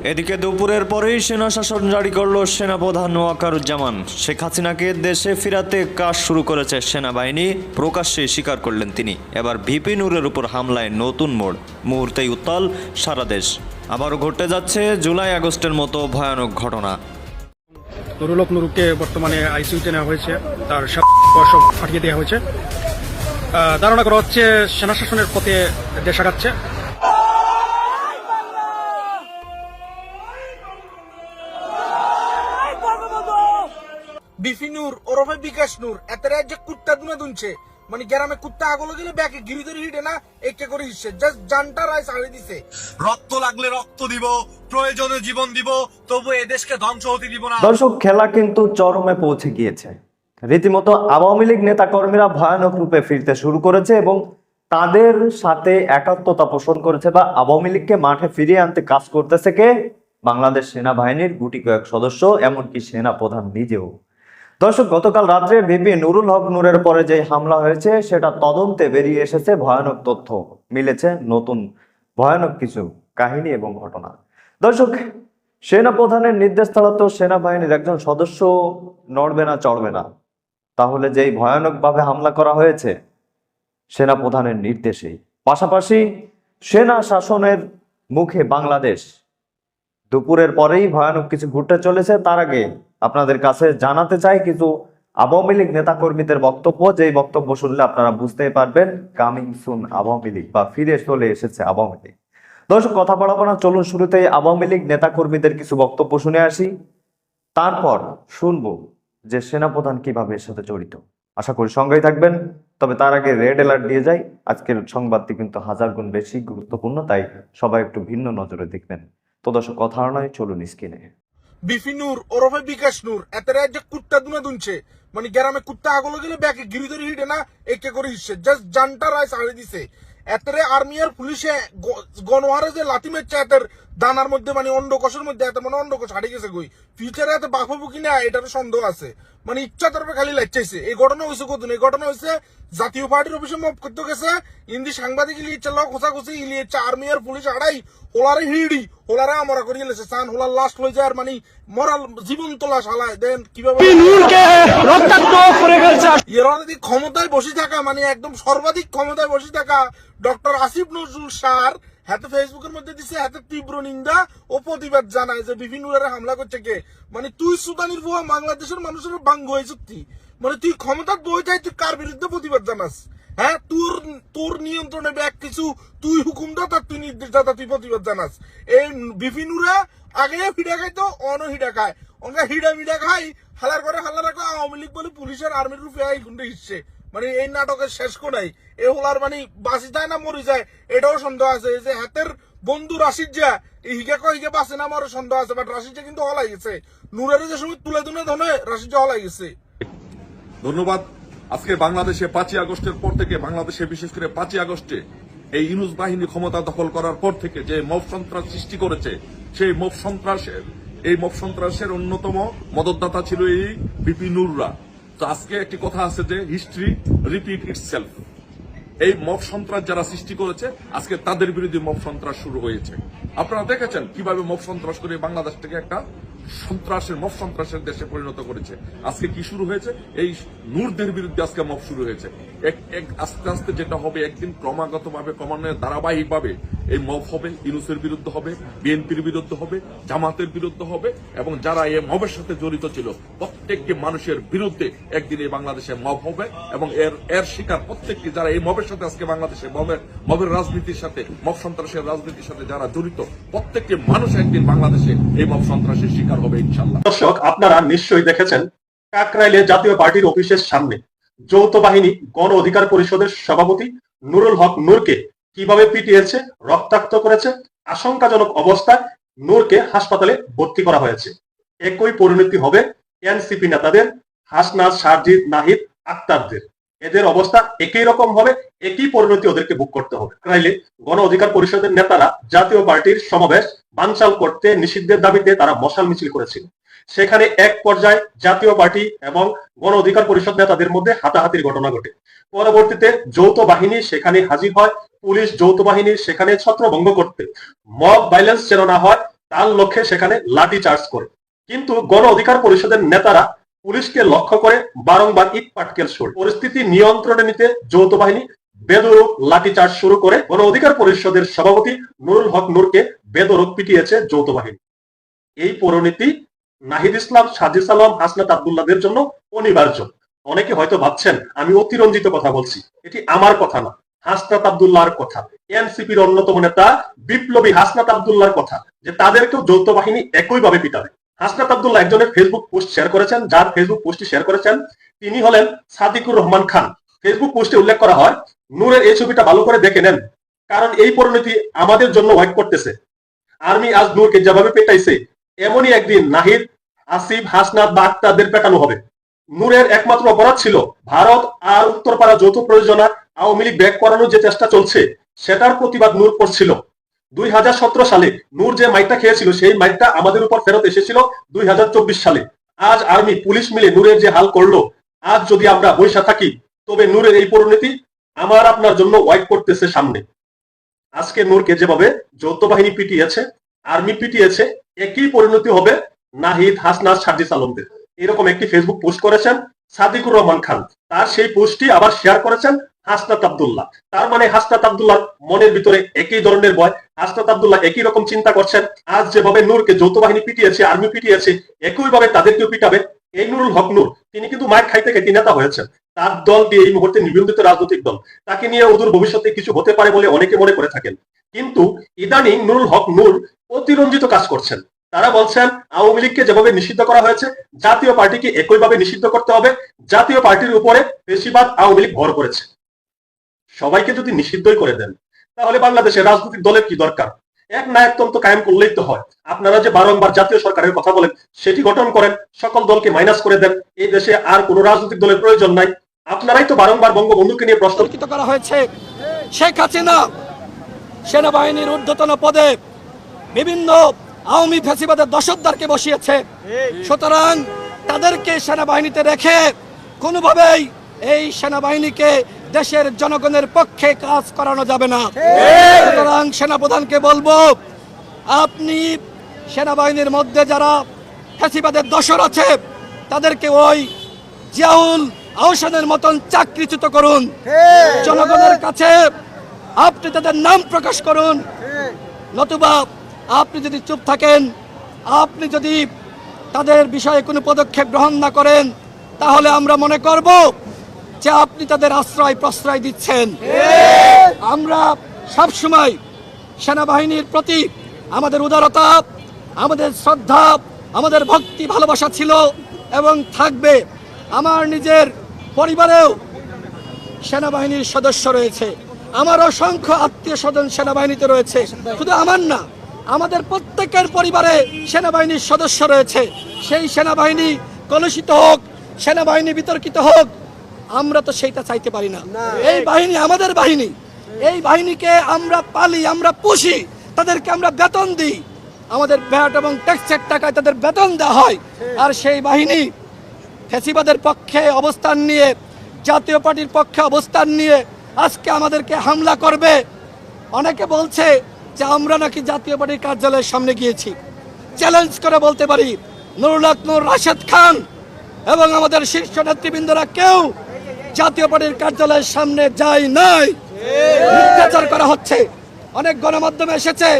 এদিকে দুপুরের পরেই সেনা শাসন জারি করল সেনাপ্রধান ওয়াকারুজ্জামান। শেখ হাসিনাকে দেশে ফিরাতে কাজ শুরু করেছে সেনাবাহিনী, প্রকাশ্যে স্বীকার করলেন তিনি। এবার ভিপি নূরের উপর হামলায় নতুন মোড়। মুহূর্তেই উত্তাল সারা দেশ। আবারও ঘটতে যাচ্ছে জুলাই আগস্টের মতো ভয়ানক ঘটনা। নুরুলক নুরুকে বর্তমানে আইসিইউতে নেওয়া হয়েছে। তার সব ফাটিয়ে দেওয়া হয়েছে। ধারণা করা হচ্ছে সেনা শাসনের পথে দেশ আগাচ্ছে। ওরফে বিকাশ নূর। এত যে কুত্তা দুনে দুনছে। মানে গ্রামে কুত্তা আগলো গেলে ব্যাকে গিরি ধরে হিটে না একে করে হিসছে জাস্ট জানটা রায় সাড়ে দিছে। রক্ত লাগলে রক্ত দিব প্রয়োজনে জীবন দিব তবু এ দেশকে ধ্বংস হতে দিব না। দর্শক খেলা কিন্তু চরমে পৌঁছে গিয়েছে। রীতিমতো আওয়ামী লীগ নেতাকর্মীরা ভয়ানক রূপে ফিরতে শুরু করেছে এবং তাদের সাথে একাত্মতা পোষণ করেছে বা আওয়ামী লীগকে মাঠে ফিরিয়ে আনতে কাজ করতেছে কে? বাংলাদেশ সেনাবাহিনীর গুটি কয়েক সদস্য এমনকি সেনা প্রধান নিজেও। দর্শক, গতকাল রাত্রে ভিপি নুরুল হক নূরের পরে যে হামলা হয়েছে, সেটা তদন্তে বেরিয়ে এসেছে ভয়ানক তথ্য। মিলেছে নতুন ভয়ানক কিছু কাহিনী এবং ঘটনা। দর্শক সেনা প্রধানের নির্দেশ ছাড়া তো সেনাবাহিনীর একজন সদস্য নড়বে না, চড়বে না। তাহলে যেই ভয়ানকভাবে হামলা করা হয়েছে সেনা প্রধানের নির্দেশেই। পাশাপাশি সেনা শাসনের মুখে বাংলাদেশ। দুপুরের পরেই ভয়ানক কিছু ঘুরতে চলেছে, তার আগে আপনাদের কাছে জানাতে চাই কিছু আওয়ামী লীগ নেতাকর্মীদের বক্তব্য, যেই বক্তব্য শুনলে আপনারা বুঝতেই পারবেন কামিং সুন আওয়ামী লীগ বা ফিরে চলে এসেছে আওয়ামী লীগ। দর্শক, কথা বাড়াবো না, চলুন শুরুতেই আওয়ামী লীগ নেতাকর্মীদের কিছু বক্তব্য শুনে আসি। তারপর শুনব যে সেনাপ্রধান কীভাবে এর সাথে জড়িত। আশা করি সঙ্গেই থাকবেন, তবে তার আগে রেড অ্যালার্ট দিয়ে যাই। আজকের সংবাদটি কিন্তু হাজার গুণ বেশি গুরুত্বপূর্ণ, তাই সবাই একটু ভিন্ন নজরে দেখবেন। তো দর্শক, কথা নয়, চলুন স্ক্রিনে। বিফিনুর ওরফে বিকাশ নূর, এত যে কুত্তা দুনে দুনছে। মানে গ্রামে কুত্তা আগলো গেলে ব্যাকে গিরি ধরে হিটে না, একে করে হিসছে জাস্ট জানটা রায় সাড়ে দিছে। এতরে আর্মি আর পুলিশে গণহারে যে লাথি মেরছে, এতের দানার মধ্যে মানে অন্ডকোষের মধ্যে এত মানে অন্ডকোষ হারিয়ে গেছে গই ফিউচারে এত হব কিনা এটারও সন্দেহ আছে। মানে ইচ্ছা তরফে খালি লাইচাইছে এই ঘটনা হয়েছে কতদিন? এই ঘটনা হয়েছে জাতীয় পার্টির অফিসে মপ করতে গেছে। ইন্দি সাংবাদিক ইলিয়েছে লক খোঁচাখুচি ইলিয়েছে আর্মি আর পুলিশ আড়াই হোলারে হিড়ি হোলারে আমরা করিয়ে লেছে সান হোলার লাস্ট হয়ে যায় আর মানে মরাল জীবন্ত লাশ হালায়। দেন কীভাবে এরা যদি ক্ষমতায় বসে থাকা মানে একদম সর্বাধিক ক্ষমতায় বসে থাকা ডক্টর আসিফ নজরুল স্যার হাতে ফেসবুকের মধ্যে দিছে, হাতে তীব্র নিন্দা ও প্রতিবাদ জানায় যে বিভিন্ন হামলা করছে কে? মানে তুই সুদানির ভুয়া, বাংলাদেশের মানুষের বাঙ্গ হয়ে সত্যি মানে তুই ক্ষমতার বই যাই তুই কার বিরুদ্ধে প্রতিবাদ জানাস? হ্যাঁ? তোর তোর নিয়ন্ত্রণে ব্যাগ কিছু, তুই হুকুমদাতা, তুই নির্দেশদাতা, তুই প্রতিবাদ জানাস। এই বিভিন্নরা আগে হিডা খাইতো, অন হিডা খায়। অঙ্গা হিডা মিডা খাই হালার করে হালার রাখো আওয়ামী লীগ বলে পুলিশের আর্মির রূপে আই গুন্ডে হিসছে। মানে এই নাটকের শেষ কোনাই এ হলার মানে বাঁচি যায় না, মরি যায়, এটাও সন্দেহ আছে। যে হাতের বন্ধু রাশিদ যা হিগে কয় হিগে বাঁচে না আমার সন্দেহ আছে বাট রাশিদ কিন্তু হলাই গেছে। নুরের যে সময় তুলে তুলে ধনে রাশিদ হলাই গেছে। ধন্যবাদ। আজকে বাংলাদেশে পাঁচই আগস্টের পর থেকে, বাংলাদেশে বিশেষ করে পাঁচই আগস্টে এই ইউনুস বাহিনী ক্ষমতা দখল করার পর থেকে যে মব সন্ত্রাস সৃষ্টি করেছে, সেই মব সন্ত্রাসের, এই মব সন্ত্রাসের অন্যতম মদতদাতা ছিল এই বিপিনুররা তো আজকে একটি কথা আছে যে হিস্ট্রি রিপিট ইটসেলফ এই মব সন্ত্রাস যারা সৃষ্টি করেছে, আজকে তাদের বিরুদ্ধে মব সন্ত্রাস শুরু হয়েছে। আপনারা দেখেছেন কীভাবে মব সন্ত্রাস করে বাংলাদেশ থেকে একটা সন্ত্রাসের মব সন্ত্রাসের দেশে পরিণত করেছে। আজকে কি শুরু হয়েছে? এই নূরদের বিরুদ্ধে আজকে মব শুরু হয়েছে। এক এক, আস্তে আস্তে যেটা হবে একদিন ক্রমাগতভাবে, ক্রমান্বয়ে, ধারাবাহিকভাবে এই মব হবে ইনুসের বিরুদ্ধে হবে, বিএনপির বিরুদ্ধে হবে, জামাতের বিরুদ্ধে হবে, এবং যারা এই মবের সাথে জড়িত ছিল, প্রত্যেকটি মানুষের বিরুদ্ধে একদিন এই বাংলাদেশে মব হবে, এবং এর এর শিকার প্রত্যেকটি যারা এই মবের সাথে আজকে বাংলাদেশে মবের মবের রাজনীতির সাথে মব সন্ত্রাসের রাজনীতির সাথে যারা জড়িত, প্রত্যেকটি মানুষ একদিন বাংলাদেশে এই মব সন্ত্রাসের শিকার হবে ইনশাল্লাহ দর্শক, আপনারা নিশ্চয়ই দেখেছেন কাকরাইলে জাতীয় পার্টির অফিসের সামনে যৌথ বাহিনী গণ অধিকার পরিষদের সভাপতি নুরুল হক নূরকে কীভাবে পিটিয়েছে, রক্তাক্ত করেছে, আশঙ্কাজনক অবস্থায় নূরকে হাসপাতালে ভর্তি করা হয়েছে। একই পরিণতি হবে এনসিপি নেতাদের হাসনাজ সারজিৎ নাহিদ আক্তারদের। এদের অবস্থা একই রকম হবে, একই পরিণতি ওদেরকে ভোগ করতে হবে। কাকরাইলে গণ অধিকার পরিষদের নেতারা জাতীয় পার্টির সমাবেশ বানচাল করতে নিষিদ্ধের দাবিতে তারা মশাল মিছিল করেছিল। সেখানে এক পর্যায়ে জাতীয় পার্টি এবং গণ অধিকার পরিষদ নেতাদের মধ্যে হাতাহাতির ঘটনা ঘটে। পরবর্তীতে যৌথ বাহিনী সেখানে হাজির হয়, পুলিশ যৌথ বাহিনী সেখানে ছত্রভঙ্গ করতে। মব ভাইলেন্স যেন না হয়, তার লক্ষ্যে সেখানে লাঠি চার্জ করে। কিন্তু গণ অধিকার পরিষদের নেতারা পুলিশকে লক্ষ্য করে বারংবার ইট পাটকেল শুরু। পরিস্থিতি নিয়ন্ত্রণে নিতে যৌথ বাহিনী বেদরূপ লাঠিচার্জ শুরু করে। গণ অধিকার পরিষদের সভাপতি নুরুল হক নূরকে বেদরূপ পিটিয়েছে যৌথ বাহিনী। এই পরিণতি নাহিদ ইসলাম সাজিস আলম হাসনাত আবদুল্লাদের জন্য অনিবার্য। অনেকে হয়তো ভাবছেন, আমি অতিরঞ্জিত কথা বলছি। এটি আমার কথা না, হাসনাত আবদুল্লাহর কথা। এনসিপির অন্যতম নেতা বিপ্লবী হাসনাত আবদুল্লাহর কথা, যে তাদেরকেও যৌথ বাহিনী একইভাবে পিটাবে। হাসনাত আবদুল্লাহ একজনের ফেসবুক পোস্ট শেয়ার করেছেন, যার ফেসবুক পোস্টটি শেয়ার করেছেন, তিনি হলেন সাদিকুর রহমান খান। ফেসবুক পোস্টে উল্লেখ করা হয়, নূরের এই ছবিটা ভালো করে দেখে নেন, কারণ এই পরিণতি আমাদের জন্য ওয়াইট করতেছে। আর্মি আজ নূরকে যেভাবে পেটাইছে, এমনই একদিন নাহিদ, আসিফ, হাসনাত বা আক্তারদের পেটানো হবে। নূরের একমাত্র অপরাধ ছিল ভারত আর উত্তরপাড়া যৌথ প্রয়োজনা আওয়ামী লীগ ব্যাক করানোর যে চেষ্টা চলছে, সেটার প্রতিবাদ নূর করছিল। দুই হাজার সতেরো সালে নূর যে মাইকটা খেয়েছিল, সেই মাইকটা আমাদের উপর ফেরত এসেছিল দুই হাজার চব্বিশ সালে। আজ আর্মি পুলিশ মিলে নূরের যে হাল করল, আজ যদি আমরা বৈশা থাকি, তবে নূরের এই পরিণতি আমার আপনার জন্য ওয়াইট করতেছে সামনে। আজকে নূরকে যেভাবে যৌথ বাহিনী পিটিয়েছে, আর্মি পিটিয়েছে, একই পরিণতি হবে নাহিদ হাসনাস সার্জিস আলমদের। এরকম একটি ফেসবুক পোস্ট করেছেন সাদিকুর রহমান খান। তার সেই পোস্টটি আবার শেয়ার করেছেন হাসনাত আবদুল্লাহ। তার মানে হাসনাত আবদুল্লাহ মনের ভিতরে একই ধরনের ভয়। হাসনাত আবদুল্লাহ একই রকম চিন্তা করছেন। আজ যেভাবে নূরকে যৌথ বাহিনী পিটিয়েছে, আর্মি পিটিয়েছে, একইভাবে তাদেরকেও পিটাবে এই নুরুল হক নূর। তিনি কিন্তু মায়ের খাইতে খাইতে নেতা হয়েছেন। তার দলটি এই মুহূর্তে নিবন্ধিত রাজনৈতিক দল। তাকে নিয়ে অদূর ভবিষ্যতে কিছু হতে পারে বলে অনেকে মনে করে থাকেন। কিন্তু ইদানিং নুরুল হক নূর অতিরঞ্জিত কাজ করছেন। তারা বলছেন, আওয়ামী লীগকে যেভাবে নিষিদ্ধ করা হয়েছে, জাতীয় পার্টিকে একইভাবে নিষিদ্ধ করতে হবে। জাতীয় পার্টির উপরে বেশিরভাগ আওয়ামী লীগ ভর করেছে। সবাইকে যদি নিষিদ্ধই করে দেন, তাহলে বাংলাদেশের রাজনৈতিক দলের কি দরকার? এক নায়কতন্ত্র কায়েম করলেই তো হয়। আপনারা যে বারংবার জাতীয় সরকারের কথা বলেন, সেটি গঠন করেন, সকল দলকে মাইনাস করে দেন, এই দেশে আর কোনো রাজনৈতিক দলের প্রয়োজন নাই। আপনারাই তো বারংবার বঙ্গবন্ধুকে নিয়ে প্রশ্ন করা হয়েছে, শেখ হাসিনা সেনাবাহিনীর ঊর্ধ্বতন পদে বিভিন্ন আওয়ামী ফেসিবাদের দশকদারকে বসিয়েছে। সুতরাং তাদেরকে সেনাবাহিনীতে রেখে কোনোভাবেই এই সেনাবাহিনীকে দেশের জনগণের পক্ষে কাজ করানো যাবে না। সুতরাং সেনাপ্রধানকে বলব, আপনি সেনাবাহিনীর মধ্যে যারা ফ্যাসিবাদের দশর আছে, তাদেরকে ওই জিয়াউল আহসানের মতন চাকরিচ্যুত করুন। জনগণের কাছে আপনি তাদের নাম প্রকাশ করুন। নতুবা আপনি যদি চুপ থাকেন, আপনি যদি তাদের বিষয়ে কোনো পদক্ষেপ গ্রহণ না করেন, তাহলে আমরা মনে করব যে আপনি তাদের আশ্রয় প্রশ্রয় দিচ্ছেন। আমরা সবসময় সেনাবাহিনীর প্রতি আমাদের উদারতা, আমাদের শ্রদ্ধা, আমাদের ভক্তি, ভালোবাসা ছিল এবং থাকবে। আমার নিজের পরিবারেও সেনাবাহিনীর সদস্য রয়েছে। আমার অসংখ্য আত্মীয় স্বজন সেনাবাহিনীতে রয়েছে। শুধু আমার না, আমাদের প্রত্যেকের পরিবারে সেনাবাহিনীর সদস্য রয়েছে। সেই সেনাবাহিনী কলুষিত হোক, সেনাবাহিনী বিতর্কিত হোক আমরা তো সেইটা চাইতে পারি না। এই বাহিনী আমাদের বাহিনী। এই বাহিনীকে আমরা পালি আমরা পুষি তাদেরকে আমরা বেতন দিই। আমাদের ভ্যাট এবং ট্যাক্সের টাকায় তাদের বেতন দেওয়া হয়। আর সেই বাহিনী ফেসিবাদের পক্ষে অবস্থান নিয়ে জাতীয় পার্টির পক্ষে অবস্থান নিয়ে আজকে আমাদেরকে হামলা করবে। অনেকে বলছে যে আমরা নাকি জাতীয় পার্টির কার্যালয়ের সামনে গিয়েছি। চ্যালেঞ্জ করে বলতে পারি নুরুল হক নূর রাশেদ খান এবং আমাদের শীর্ষ নেতৃবৃন্দরা কেউ জাতীয় পার্টির কার্যালয়ের সামনে যাই নাই। মিথ্যাচার করা হচ্ছে। অনেক গণমাধ্যমে এসেছে,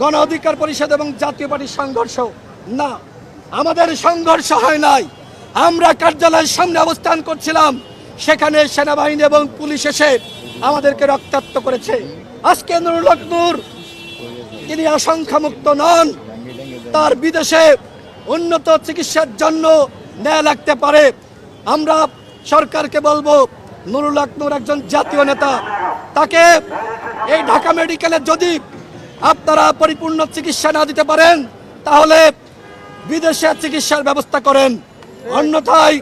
গণ অধিকার পরিষদ এবং জাতীয় পার্টির সংঘর্ষ। না, আমাদের সংঘর্ষ হয় নাই। আমরা কার্যালয়ের সামনে অবস্থান করছিলাম। সেখানে সেনাবাহিনী এবং পুলিশ এসে আমাদেরকে রক্তাক্ত করেছে। আজকে নুরুল তিনি আশঙ্কামুক্ত নন। তার বিদেশে উন্নত চিকিৎসার জন্য ন্যায় লাগতে পারে। আমরা সরকারকে বলব, নুরুল হক নূর একজন জাতীয় নেতা, তাকে এই ঢাকা মেডিকেলে যদি আপনারা পরিপূর্ণ চিকিৎসা না দিতে পারেন, তাহলে বিদেশে চিকিৎসার ব্যবস্থা করেন। অন্যথায়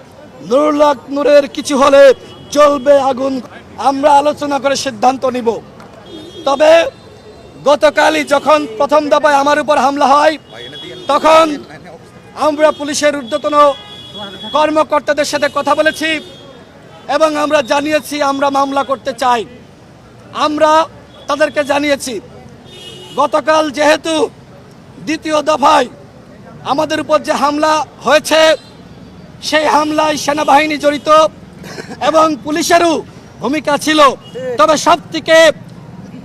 নুরুল হক নূরের কিছু হলে জ্বলবে আগুন। আমরা আলোচনা করে সিদ্ধান্ত নিব। তবে গতকালই যখন প্রথম দফায় আমার উপর হামলা হয়, তখন আমরা পুলিশের ঊর্ধ্বতন কর্মকর্তাদের সাথে কথা বলেছি এবং আমরা জানিয়েছি, আমরা মামলা করতে চাই। আমরা তাদেরকে জানিয়েছি, গতকাল যেহেতু দ্বিতীয় দফায় আমাদের উপর যে হামলা হয়েছে, সেই হামলায় সেনাবাহিনী জড়িত এবং পুলিশেরও ভূমিকা ছিল। তবে সব থেকে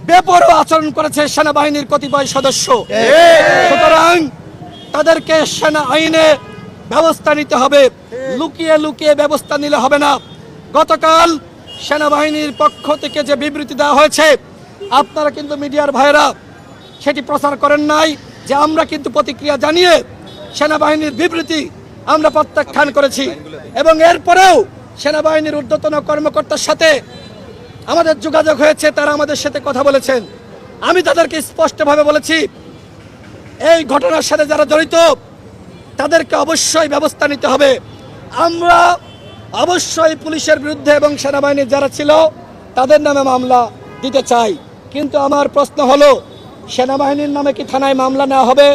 বেপরোয়া আচরণ করেছে সেনাবাহিনীর কতিপয় সদস্য। সুতরাং তাদেরকে সেনা আইনে ব্যবস্থা নিতে হবে। লুকিয়ে লুকিয়ে ব্যবস্থা নিলে হবে না। গতকাল সেনাবাহিনীর পক্ষ থেকে যে বিবৃতি দেওয়া হয়েছে, আপনারা কিন্তু মিডিয়ার ভাইরা সেটি প্রচার করেন নাই, যে আমরা কিন্তু প্রতিক্রিয়া জানিয়ে সেনাবাহিনীর বিবৃতি আমরা প্রত্যাখ্যান করেছি। এবং এরপরেও সেনাবাহিনীর ঊর্ধ্বতন কর্মকর্তার সাথে আমাদের যোগাযোগ হয়েছে, তারা আমাদের সাথে কথা বলেছেন। আমি তাদেরকে স্পষ্টভাবে বলেছি, এই ঘটনার সাথে যারা জড়িত তাদেরকে অবশ্যই ব্যবস্থা নিতে হবে। আমরা অবশ্যই পুলিশের বিরুদ্ধে এবং সেনাবাহিনীর যারা ছিল, তাদের নামে মামলা দিতে চাই। কিন্তু আমার প্রশ্ন হলো, সেনাবাহিনীর নামে কি থানায় মামলা নেওয়া হবে?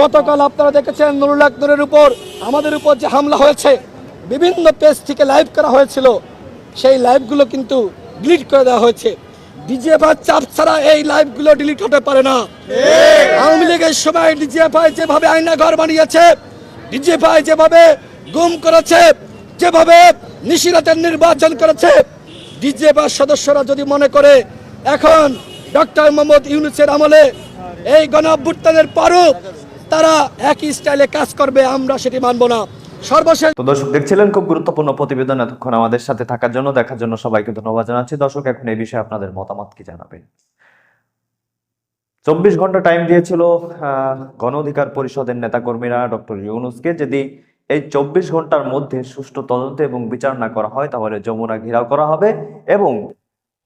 গতকাল আপনারা দেখেছেন নুরুল আকদরের উপর আমাদের উপর যে হামলা হয়েছে, বিভিন্ন পেজ থেকে লাইভ করা হয়েছিল। সেই লাইভগুলো কিন্তু ডিলিট করে দেওয়া হয়েছে। ডিজিএফআই চাপ ছাড়া এই লাইভগুলো ডিলিট হতে পারে না। আওয়ামী লীগের সময় ডিজিএফআই যেভাবে আয়না ঘর বানিয়েছে ডিজিএফআই যেভাবে গুম করেছে যেভাবে নিশিরাতের নির্বাচন করেছে ডিজিএফআই সদস্যরা যদি মনে করে এখন ডক্টর মোহাম্মদ ইউনুসের আমলে এই গণ অভ্যুত্থানের পরও তারা একই স্টাইলে কাজ করবে আমরা সেটি মানব না। সর্বশেষ তো দর্শক, দেখছিলেন খুব গুরুত্বপূর্ণ প্রতিবেদন এতক্ষণ আমাদের সাথে থাকার জন্য, দেখার জন্য সবাইকে ধন্যবাদ জানাচ্ছি। দর্শক, এখন এই বিষয়ে আপনাদের মতামত কি জানাবেন? চব্বিশ ঘণ্টা টাইম দিয়েছিল গণ অধিকার পরিষদের নেতাকর্মীরা ডক্টর ইউনুসকে। যদি এই চব্বিশ ঘণ্টার মধ্যে সুষ্ঠু তদন্ত এবং বিচার না করা হয়, তাহলে যমুনা ঘেরাও করা হবে এবং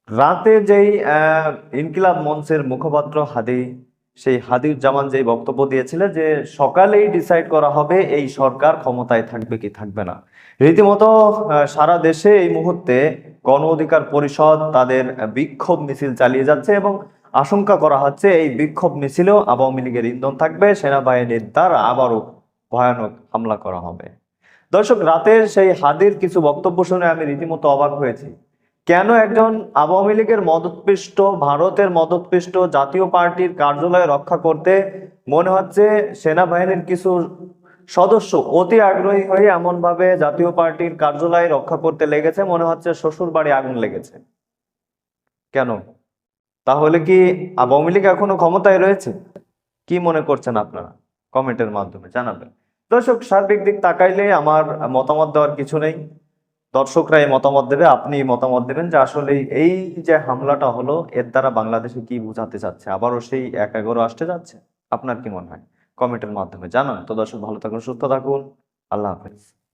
রাতে যেই ইনকিলাব মঞ্চের মুখপাত্র হাদি সেই হাদির জামান যে বক্তব্য দিয়েছিলেন যে সকালেই ডিসাইড করা হবে এই সরকার ক্ষমতায় থাকবে কি থাকবে না। রীতিমতো সারা দেশে এই মুহূর্তে গণ অধিকার পরিষদ তাদের বিক্ষোভ মিছিল চালিয়ে যাচ্ছে এবং আশঙ্কা করা হচ্ছে এই বিক্ষোভ মিছিলেও আওয়ামী লীগের ইন্ধন থাকবে, সেনাবাহিনীর দ্বারা আবারও ভয়ানক হামলা করা হবে। দর্শক রাতের সেই হাদির কিছু বক্তব্য শুনে আমি রীতিমতো অবাক হয়েছি। কেন একজন আওয়ামী লীগের মদতপৃষ্ট ভারতের মদতপৃষ্ট জাতীয় পার্টির কার্যালয় রক্ষা করতে মনে হচ্ছে সেনাবাহিনীর কিছু সদস্য অতি আগ্রহী হয়ে এমন ভাবে জাতীয় পার্টির কার্যালয় রক্ষা করতে লেগেছে, মনে হচ্ছে শ্বশুর বাড়ি আগুন লেগেছে। কেন? তাহলে কি আওয়ামী লীগ এখনও ক্ষমতায় রয়েছে? কি মনে করছেন আপনারা? কমেন্টের মাধ্যমে জানাবেন। দর্শক, সার্বিক দিক তাকাইলে আমার মতামত দেওয়ার কিছু নেই। দর্শকরা এই মতামত দেবে আপনি মতামত দেবেন যে আসলে এই যে হামলাটা হলো, এর দ্বারা বাংলাদেশে কি বোঝাতে চাচ্ছে? আবারও সেই এক এগারো আসতে যাচ্ছে? আপনার কি মনে হয়? কমেন্টের মাধ্যমে জানান। তো দর্শক, ভালো থাকুন, সুস্থ থাকুন। আল্লাহ হাফেজ।